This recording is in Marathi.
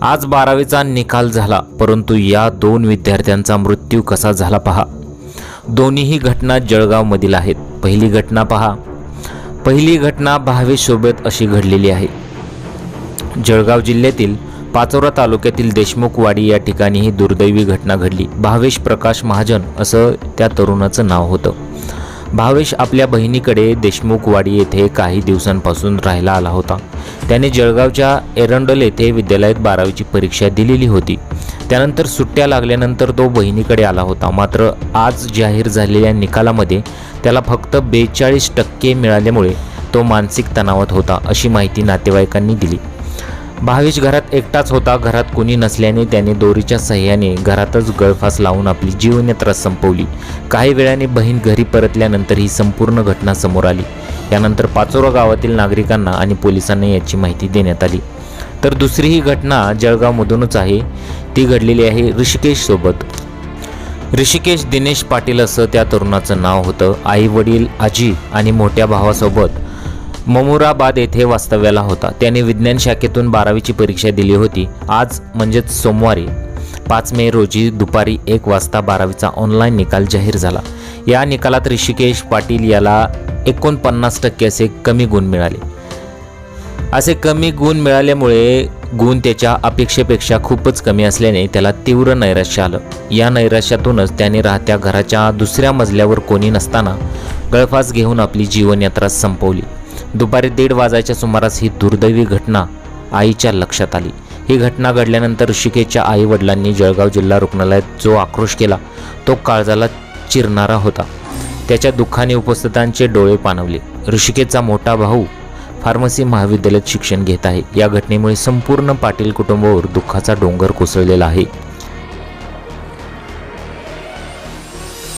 आज बारावीचा निकाल झाला परंतु या दोन विद्यार्थ्यांचा मृत्यू कसा झाला पहा. दोन्हीही घटना जळगावमधील आहेत. पहिली घटना पहा. पहिली घटना भावेशसोबत अशी घडलेली आहे. जळगाव जिल्ह्यातील पाचोरा तालुक्यातील देशमुखवाडी या ठिकाणी ही दुर्दैवी घटना घडली. भावेश प्रकाश महाजन असं त्या तरुणाचं नाव होतं. भावेश आपल्या बहिणीकडे देशमुखवाडी येथे काही दिवसांपासून राहायला आला होता. त्याने जळगावच्या एरंडोल येथे विद्यालयात बारावीची परीक्षा दिलेली होती. त्यानंतर सुट्ट्या लागल्यानंतर तो बहिणीकडे आला होता. मात्र आज जाहीर झालेल्या निकालामध्ये त्याला फक्त बेचाळीस टक्के मिळाल्यामुळे तो मानसिक तणावात होता अशी माहिती नातेवाईकांनी दिली. भावेश घरात एकटाच होता. घरात कोणी नसल्याने त्याने दोरीच्या सहाय्याने घरातच गळफास लावून आपली जीवनयात्रा संपवली. काही वेळाने बहीण घरी परतल्यानंतर ही संपूर्ण घटना समोर आली. यानंतर पाचोरा गावातील नागरिकांना आणि पोलिसांना याची माहिती देण्यात आली. तर दुसरी ही घटना जळगावमधूनच आहे. ती घडलेली आहे ऋषिकेशसोबत ऋषिकेश दिनेश पाटील असं त्या तरुणाचं नाव होतं. आई वडील आजी आणि मोठ्या भावासोबत ममुराबाद येथे वास्तव्याला होता. त्याने विज्ञान शाखेतून बारावीची परीक्षा दिली होती. आज म्हणजेच सोमवारी पाच मे रोजी दुपारी एक वाजता बारावीचा ऑनलाईन निकाल जाहीर झाला. या निकालात ऋषिकेश पाटील याला एकोणपन्नास टक्के असे कमी गुण मिळाले. असे कमी गुण मिळाल्यामुळे गुण त्याच्या अपेक्षेपेक्षा खूपच कमी असल्याने त्याला तीव्र नैराश्य आलं. या नैराश्यातूनच त्याने राहत्या घराच्या दुसऱ्या मजल्यावर कोणी नसताना गळफास घेऊन आपली जीवनयात्रा संपवली. दुपारी दीड वाजायच्या सुमारास ही दुर्दैवी घटना आईच्या लक्षात आली. ही घटना घडल्यानंतर ऋषिकेच्या आई वडिलांनी जळगाव जिल्हा रुग्णालयात जो आक्रोश केला तो काळजाला चिरणारा होता. त्याच्या दुःखाने उपस्थितांचे डोळे पाणवले. ऋषिकेचा मोठा भाऊ फार्मसी महाविद्यालयात शिक्षण घेत आहे. या घटनेमुळे संपूर्ण पाटील कुटुंबावर दुःखाचा डोंगर कोसळलेला आहे.